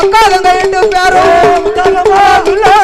அக்கா தங்க ரெண்டு பேரும்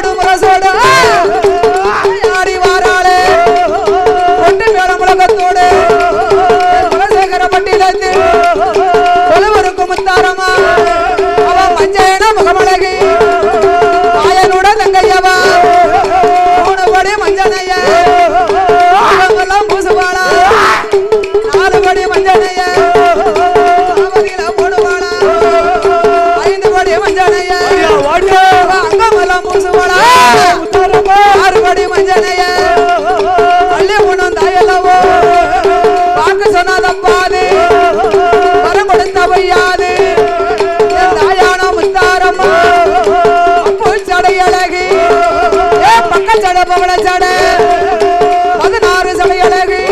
பக்க பதினாறு சடை அழகி.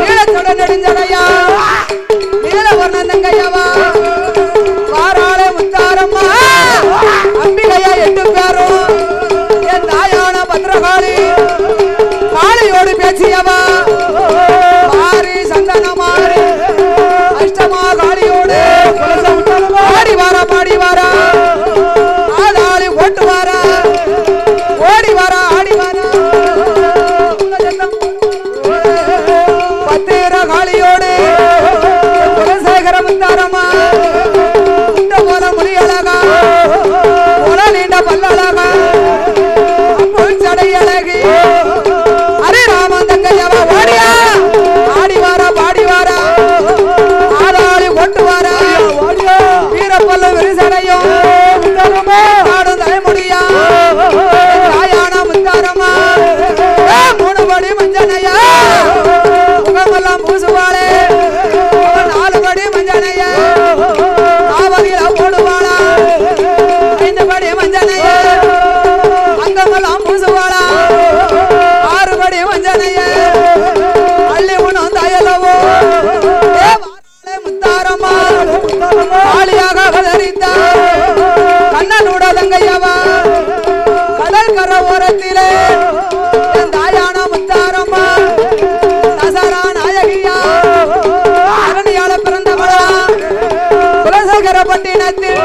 நீளச்சட நெடுஞ்சடையா. நீலவர்ண தங்கையவா வாராளே முத்தாரம்மா. அம்பிகையா எட்டு பேரும். என் தாயான காளியோடு பேசியவா. குலசேகர பட்டினத்தில்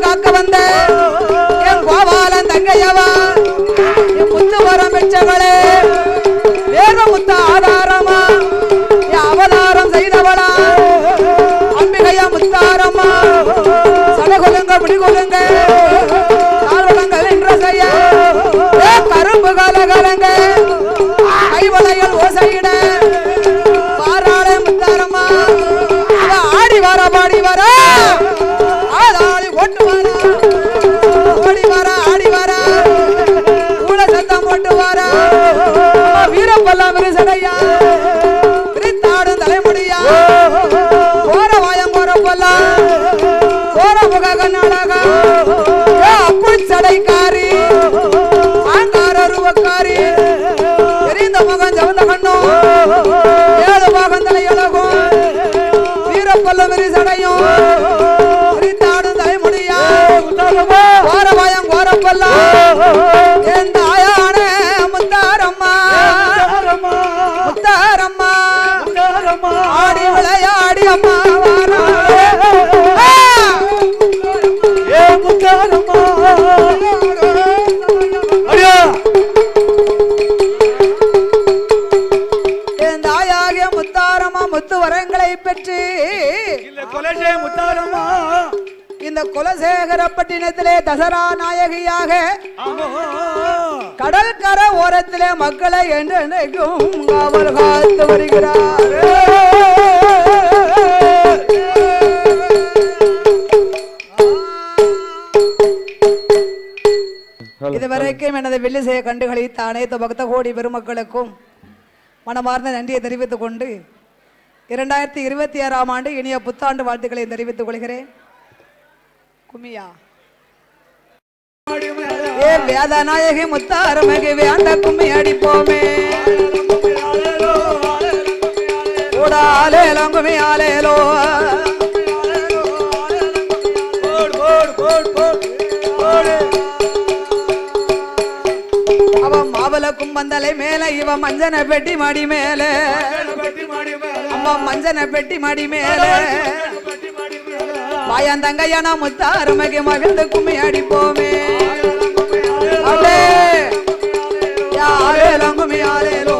காக்க வந்த. என் கோபாலன் தங்கையவா. என் முத்து வரம் பெற்றவளே. வேத முத்த ஆதாரமா. என் அவதாரம் செய்தவளா. சடையா விரிசடையா தலைமுடியா? கோர வாயம் கோரப்பல்லாம் கோர முக கண்ணாடகா அப்பு சடைக்காரி? ஆங்கார ரூபக்காரி எரிந்த முகம் ஜவந்த கண்ணும்? குலசேகரப்பட்டினத்திலே தசரா நாயகியாக கடற்கர ஓரத்திலே மக்களை என்றென்றைக்கும் காவல் காத்து வருகிறார். இதுவரைக்கும் எனது வெள்ளிசெய கண்டுகளித்த அனைத்து பக்த கோடி பெருமக்களுக்கும் மனமார்ந்த நன்றியை தெரிவித்துக் கொண்டு இரண்டாயிரத்தி இருபத்தி ஆறாம் ஆண்டு இனிய புத்தாண்டு வாழ்த்துக்களை தெரிவித்துக் கொள்கிறேன். குமியா. ஏ வேதநாயகி முத்தாரமகி வேண்ட கும்மி அடிப்போமே. கூடாலேலம் குமி ஆலேலோ அவன் மாவல கும்பந்தலை மேல இவன் மஞ்சன பெட்டி மாடி மேல. அம்மா மஞ்சன பெட்டி மாடி மேல. வாயந்தங்கையான முத்தாரமகை மகிழ்ந்து கும்மி அடிப்போமே. அலே யாரேலம் கும்மி ஆலேலோ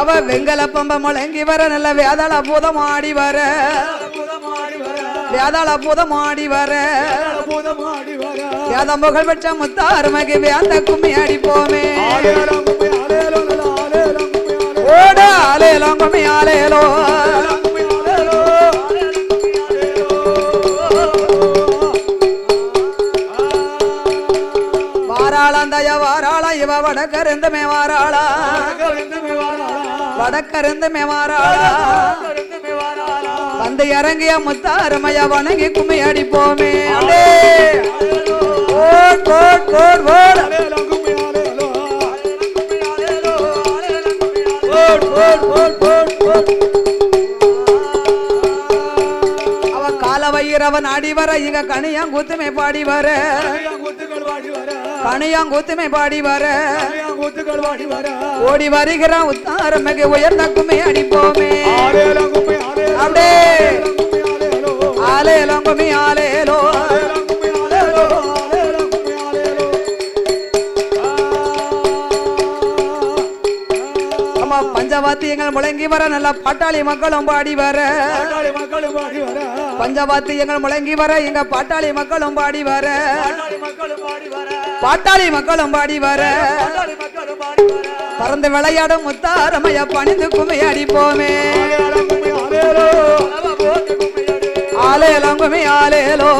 அவ வெங்கல பம்ப முழங்கி வர நல்ல வேதாள பூதம் ஆடி வர. வேதாள பூதம் ஆடி வர. வேதம் புகழ் பெற்ற முத்தாரமகை வேந்த கும்மி அடிப்போமே. ஆலேலம் கும்மி ஆலேலோ வாராளாந்தய வாராளா இவ வடக்கருந்துமே வாராளா. வடக்கருந்துமே வாராளா. வந்து இறங்கிய முத்தாரமைய வணங்கி கும்மி அடிப்போமே அடே இங்க கனியாங்குத்துமே பாடி வர கனியாங்குத்துமே பாடி வர ஓடி வருகிறான் உத்தாரமைக்கு உயர்ந்த கும்மி அடிப்போமே அப்படியே ஆலேலம் கும்மி ஆலேலோ அம்மா பஞ்சவாத்தியங்கள் முழங்கி வர நல்ல பாட்டாளி மக்களும் பாடி வர மக்களும் பாடி பஞ்சவாத்தியங்கள் முழங்கி வர எங்க பாட்டாளி மக்களும் பாடி வர. பாட்டாளி மக்களும் பாடி வர. பறந்து விளையாடும் முத்தாரமைய பணிந்து கும்மி அடிப்போமே ஆலேலம் கும்மி ஆலேலோ ஆலேலம் கும்மி ஆலேலோ.